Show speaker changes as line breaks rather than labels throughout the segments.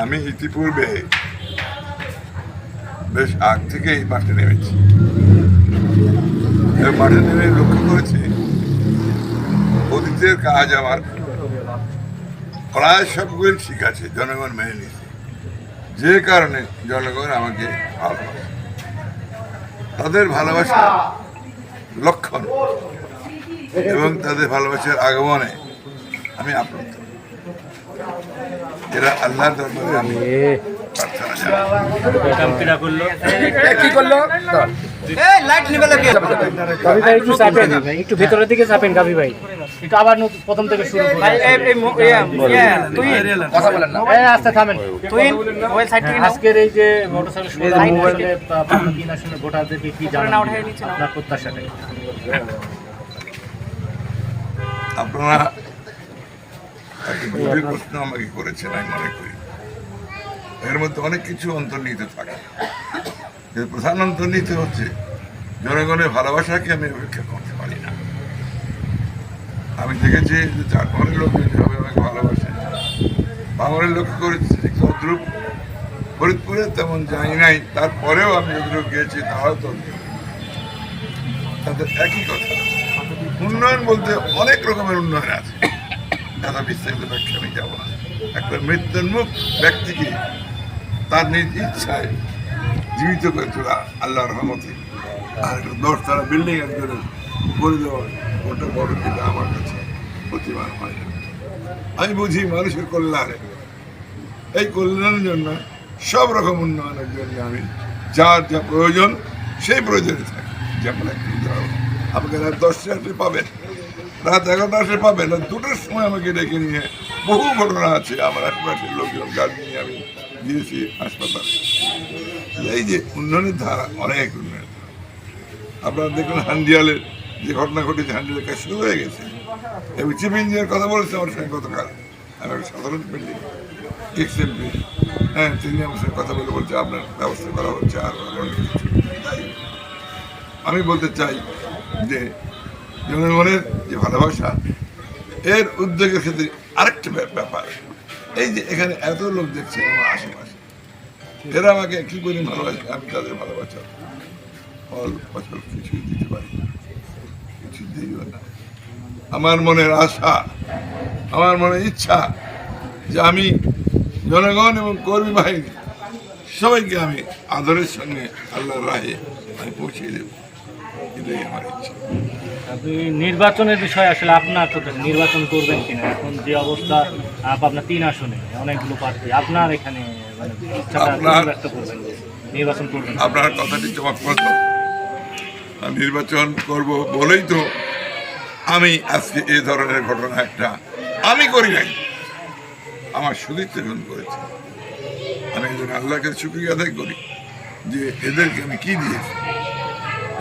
আমি ইতিপূর্বে বেশ আগ থেকেই মাঠে নেমেছি। মাঠে নেমে লক্ষ্য করেছি, অতীতের কাজ আমার প্রায় সবগুলি ঠিক আছে, জনগণ মেনে নিয়েছে। যে কারণে জনগণ আমাকে ভালোবাসে। তাদের ভালোবাসার লক্ষণ এবং তাদের ভালোবাসার আগমনে আমি আপ্লুত। এরা আল্লাহর দরবারে আমি প্রার্থনা জানাই।
কি করল?
একটু ভেতরের দিকে চাপেন গাবি ভাই। একটু আবার প্রথম থেকে শুরু করুন।
তুই
কথা বলেন না।
এই আস্তে থামেন। আজকের এই যে মোটরসাইকেল ভোটারদেরকে কি আপনার
গভীর প্রশ্ন আমাকে করেছেন, আমি মনে করি। এর মধ্যে অনেক কিছু অন্তর্নিহিত থাকে। প্রধান অন্তর্নিহিত হচ্ছে, জনগণের ভালোবাসাকে আমি উপেক্ষা করতে পারি না। আমি দেখেছি যে চারপাড়ের লোক আমাকে ভালোবাসে। বাঙালির লক্ষ্য করেছি তদ্রুপ ফরিদপুরে তেমন যাই নাই, তারপরেও আমি যতটুকু গিয়েছি তারাও তদ্রুপ তাদের একই কথা। উন্নয়ন বলতে অনেক রকমের উন্নয়ন আছে। দাদা বিস্তারিত ব্যাখ্যা আমি যাব না। একটা মৃত্যুন্মুখ ব্যক্তিকে তার নিজ ইচ্ছায় জীবিত করে তোলা আল্লাহ রহমতে। আর একটা দশতলা বিল্ডিং একজনের করে দেওয়া ওটা বড় যেটা আমার কাছে প্রতিমান হয় আমি বুঝি মানুষের কল্যাণে। এই কল্যাণের জন্য, সব রকম উন্নয়নের জন্য আমি যার যা প্রয়োজন, সেই প্রয়োজনে থাকি। যেমন একটি রাত দশটা পাবেন। রাত এগারোটা আসলে পাবেন দুটোর সময় আমাকে ডেকে নিয়ে, বহু ঘটনা আছে, আমার আশেপাশের লোকজন গাড়ি নিয়ে আমি গিয়েছি হাসপাতালে। এই যে উন্নয়নের ধারা, অনেক উন্নয়নের আপনারা দেখলেন হান্ডিয়ালের যে ঘটনা ঘটেছে, হান্ডিয়ালের কাজ শুরু হয়ে গেছে। এবং চিফ ইঞ্জিনিয়ার কথা বলেছে আমার সঙ্গে গতকাল। আমি একটা সাধারণ বিল্ডিং এক্স এমপি হ্যাঁ তিনি আমার সঙ্গে কথা বলে বলছে, আপনার ব্যবস্থা করা হচ্ছে, আর। আমি বলতে চাই যে জনগণের যে ভালোবাসা, এর উদ্যোগের ক্ষেত্রে আরেকটা ব্যাপ- ব্যাপার। এই যে এখানে এত লোক দেখছে আমার আশেপাশে, এরা আমাকে কি করে ভালোবাসে? আমি তাদের ভালোবাসা ফল, ফসল কিছুই দিতে পারি কিছু দিইও না। আমার মনের আশা, আমার মনের ইচ্ছা যে আমি জনগণ এবং কর্মী বাহিনী সবাইকে আমি আদরের সঙ্গে আল্লাহর রাহে আমি পৌঁছিয়ে দেব, এটাই আমার ইচ্ছা।
নির্বাচনের বিষয় আসলে আপনার তো নির্বাচন করবেন কিনা? এখন যে অবস্থা আপ- আপনার তিন আসনে অনেকগুলো প্রার্থী আপনার এখানে মানে
আপনার-
ব্যক্ত করবেন নির্বাচন করবেন?
আপনার কথাটি চমকপ্রদ নির্বাচন করব বলেই তো আমি আজকে এ ধরনের ঘটনা একটা আমি করি নাই। আমার সুদীপ্ত জন করেছে আমি একজন আল্লাহকে শুক্রিয়া আদায় করি যে এদেরকে আমি কি দিয়েছি?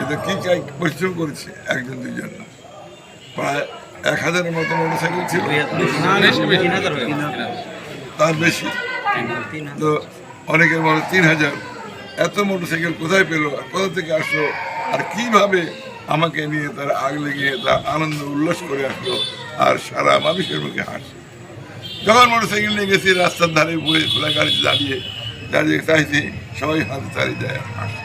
এদের কি চাই পরিশ্রম করেছে একজন দুজন না। প্রায় এক হাজারের মতো মোটরসাইকেল ছিল। তার বেশি। তো অনেকের মনে তিন হাজার। এত মোটরসাইকেল কোথায় পেল? আর কোথা থেকে আসলো? আর কীভাবে আমাকে নিয়ে তারা আগলে গিয়ে তার আনন্দ উল্লাস করে আসলো? আর সারা মানুষের মুখে হাসি। যখন মোটরসাইকেল নিয়ে গেছি রাস্তার ধারে বয়ে খোলা গাড়িতে দাঁড়িয়ে দাঁড়িয়ে চাইছি সবাই হাতে তাড়ি দেয় আর হাসে।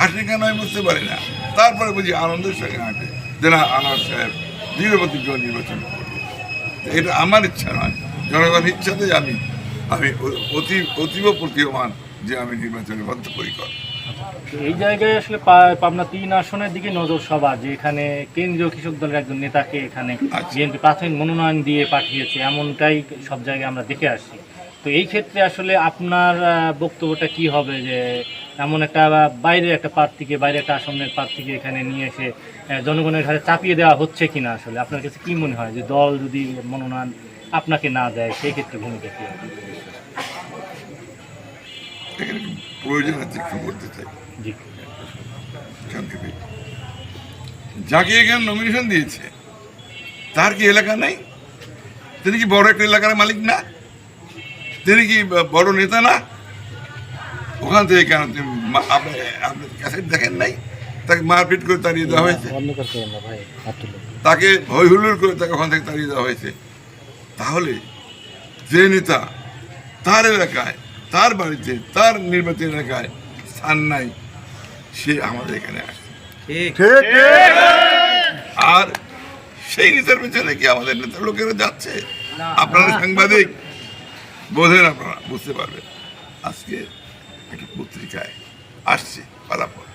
হাসি কেন আমি বুঝতে পারি না। তারপরে বুঝি আনন্দের সঙ্গে হাঁটে যে না আনোয়ার সাহেব দৃঢ়প্রতিজ্ঞ নির্বাচন করবে। এটা আমার ইচ্ছা নয়। জনগণের ইচ্ছাতে আমি আমি অতি অতীব প্রতীয়মান যে আমি নির্বাচনে বদ্ধপরিকর
এই জায়গায় আসলে পাবনা তিন আসনের দিকে নজর সবার যে এখানে কেন্দ্রীয় কৃষক দলের একজন নেতাকে এখানে
আচ্ছা।
বিএনপি প্রাথমিক মনোনয়ন দিয়ে পাঠিয়েছে এমনটাই সব জায়গায় আমরা দেখে আসছি। তো এই ক্ষেত্রে আসলে আপনার বক্তব্যটা কি হবে যে এমন একটা বাইরের একটা প্রার্থীকে বাইরে একটা আসনের প্রার্থীকে এখানে নিয়ে এসে জনগণের ঘাড়ে চাপিয়ে দেওয়া হচ্ছে কিনা আসলে? আপনার কাছে কি মনে হয় যে দল যদি মনোনয়ন আপনাকে না দেয় সেই ক্ষেত্রে ভূমিকা কি? হবে
এখানে একটু প্রয়োজন আছে একটু বলতে চাই। যাকে এখানে নমিনেশন দিয়েছে তার কি এলাকা নেই? তিনি কি বড় একটা এলাকার মালিক না? তিনি কি বড় নেতা না? ওখান থেকে কেন তিনি মা- আপনি আপনি ক্যাসেট দেখেন নাই? তাকে মারপিট করে তাড়িয়ে দেওয়া হয়েছে? তাকে হই হুল্লোড় করে তাকে ওখান থেকে তাড়িয়ে দেওয়া হয়েছে। তাহলে যে নেতা তার এলাকায় তার বাড়িতে তার নির্বাচন এলাকায় স্থান নাই সে আমাদের এখানে আসে। আর সেই নেতার পেছনে কি আমাদের নেতার লোকেরা যাচ্ছে? আপনারা সাংবাদিক? বোঝেন আপনারা বুঝতে পারবেন। আজকে একটা পত্রিকায় আসছে ফলাফল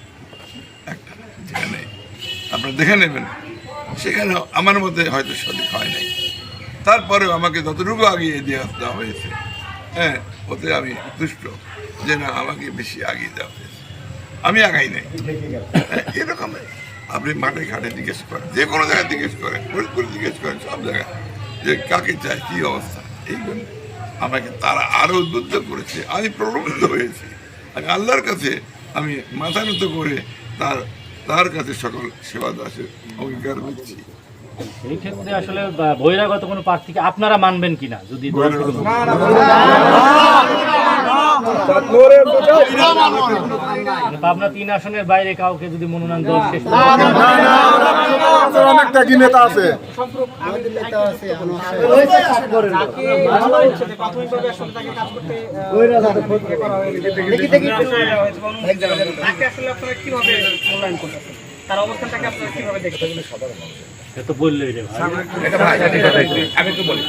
একটা যেখানে আপনারা দেখে নেবেন। সেখানে আমার মধ্যে হয়তো সঠিক হয় নাই। তারপরেও আমাকে যতটুকু আগিয়ে দিয়ে দেওয়া হয়েছে হ্যাঁ ওতে আমি তুষ্ট যে না আমাকে বেশি আগিয়ে দেওয়া হয়েছে। আমি আগাই নাই। হ্যাঁ, এরকম আপনি মাঠে ঘাটে জিজ্ঞেস করেন যে কোনো জায়গায় জিজ্ঞেস করেন ফরিদপুরে জিজ্ঞেস করেন সব জায়গায় যে কাকে চায় কি অবস্থা এই জন্য। আমাকে তারা আরও উদ্বুদ্ধ করেছে। আমি প্রলুব্ধ হয়েছি। আমি আল্লাহর কাছে আমি মাথা নত করে তার তার কাছে সকল সেবা দাসের অঙ্গীকার করছি
এই ক্ষেত্রে আসলে বহিরাগত কোনো প্রার্থীকে আপনারা মানবেন কিনা যদি? মানে পাবনা তিন আসনের বাইরে কাউকে যদি মনোনয়ন শেষ
অনেকটা কি নেতা আছে
তার অবস্থানটাকে আপনারা কীভাবে
তো বললোই রে
বলি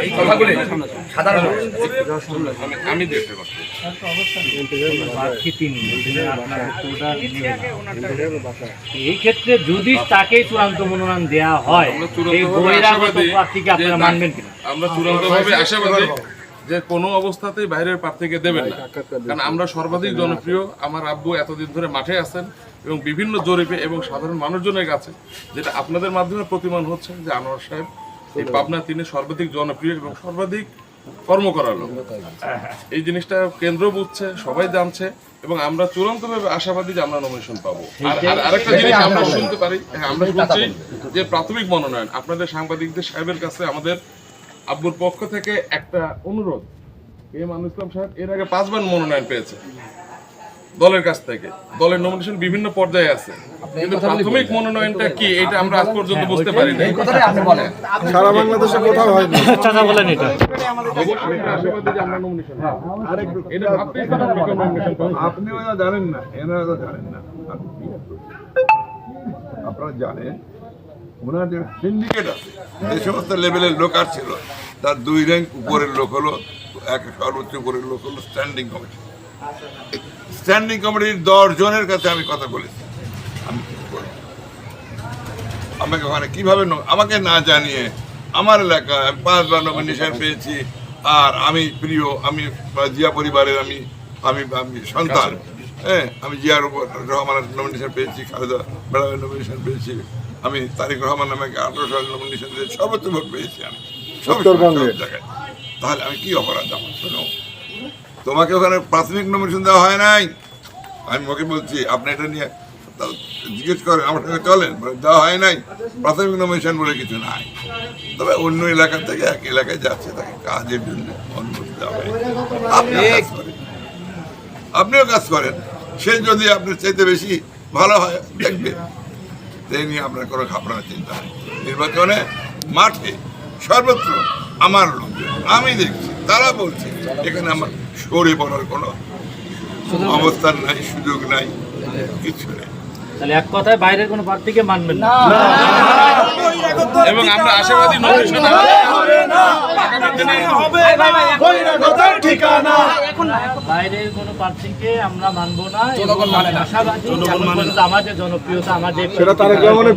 এই কথাগুলি সাধারণ
আমি দেখতে পাচ্ছি
এই ক্ষেত্রে যদি তাকেই চূড়ান্ত মনোনয়ন দেওয়া হয় আপনারা মানবেন কিনা?
আমরা চূড়ান্তভাবে আশাবাদী যে কোনো অবস্থাতেই বাইরের প্রার্থীকে দেবেন না। কারণ আমরা সর্বাধিক জনপ্রিয় আমার আব্বু এতদিন ধরে মাঠে আছেন এবং বিভিন্ন জরিপে এবং সাধারণ মানুষজনের কাছে যেটা আপনাদের মাধ্যমে প্রতিমান হচ্ছে যে আনোয়ার সাহেব এই পাবনা তিনি সর্বাধিক জনপ্রিয় এবং সর্বাধিক কর্ম করালো এই জিনিসটা কেন্দ্র বুঝছে সবাই জানছে এবং আমরা চূড়ান্ত ভাবে আশাবাদী যে আমরা নমিনেশন পাবো। আর আর- আরেকটা জিনিস আমরা শুনতে পারি হ্যাঁ, আমরা শুনছি যে প্রাথমিক মনোনয়ন আপনাদের সাংবাদিকদের সাহেবের কাছে আমাদের আব্বুর পক্ষ থেকে একটা অনুরোধ। এম আনুল ইসলাম সাহেব? এর আগে পাঁচবার মনোনয়ন পেয়েছে। দলের কাছ থেকে। দলের নমিনেশন বিভিন্ন পর্যায়ে আছে। কিন্তু প্রাথমিক মনোনয়নটা কি? এটা আমরা আজ পর্যন্ত বুঝতে পারি না
এই কথাটাই আপনি বলেন।
সারা বাংলাদেশে কোথাও হয়নি।
চাচা বলেন এটা।
আপনিও জানেন না এনারা তো জানেন না। আপনারা জানেন ওনার যে সিন্ডিকেট আছে যে সমস্ত লেভেলের লোক আসছিল তার দুই র্যাঙ্ক উপরের লোক হলো এক সর্বোচ্চ উপরের লোক হলো স্ট্যান্ডিং কমিটি স্ট্যান্ডিং কমিটির দশ জনের কাছে আমি কথা বলেছি। আমি আমাকে ওখানে কীভাবে আমাকে না জানিয়ে আমার এলাকায় আমি পাঁচবার নমিনেশন পেয়েছি। আর আমি প্রিয় আমি জিয়া পরিবারের আমি আমি আমি সন্তান। হ্যাঁ আমি জিয়ার উপর রহমানের নমিনেশন পেয়েছি খালেদা বেড়াবের নমিনেশন পেয়েছি। আমি তারিক রহমান আমাকে আঠারো সাল নমিনেশন দিয়ে সর্বোচ্চ ভোট পেয়েছি আমি। সব। জায়গায়। তাহলে আমি কি অপরাধ আমার শোনো তোমাকে ওখানে প্রাথমিক নমিনেশন দেওয়া হয় নাই? আমি ওকে বলছি আপনি এটা নিয়ে জিজ্ঞেস করেন আমার সঙ্গে চলেন। দেওয়া হয় নাই। প্রাথমিক নমিনেশন বলে কিছু নাই। তবে অন্য এলাকা থেকে এক এলাকায় যাচ্ছে তাকে কাজের জন্য অনুমতি দেওয়া হয় আপনিও কাজ করেন। আপনিও কাজ করেন। সে যদি আপনার চাইতে বেশি ভালো হয় দেখবে। এই নিয়ে আপনার কোনো ঘাবড়ানোর চিন্তা নেই। নির্বাচনে মাঠে সর্বত্র আমার লোকজন আমি দেখছি। তারা বলছে এখানে আমার সরে পড়ার কোনো অবস্থান নাই সুযোগ নাই কিছু নেই
তাহলে এক কথায় বাইরের কোনো প্রার্থীকে মানবেন না
এবং আমরা আশাবাদী নমিনেশন আগামী
বাইরের কোনো প্রার্থীকে আমরা মানবো না
জনগণ
এবং
মানে
আমাদের জনপ্রিয়তা আমাদের
সেটা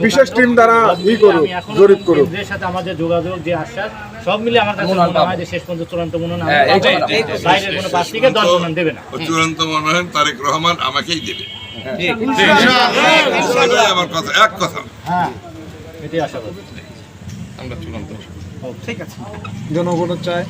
বিশেষ টিম দ্বারা ই করুক জরিপ করুক।
সাথে আমাদের যোগাযোগ যে আশ্বাস সব মিলে আমার কাছে মনে হয় যে শেষ পর্যন্ত চূড়ান্ত মনোনয়ন
হ্যাঁ,
বাইরের কোনো প্রার্থীকে দল মনোনয়ন দেবে। না
চূড়ান্ত মনোনয়ন তারেক রহমান আমাকেই দেবে আমার কথা এক কথা।
এটাই আশা করি
আমরা চূড়ান্ত।
জনগণের চায়।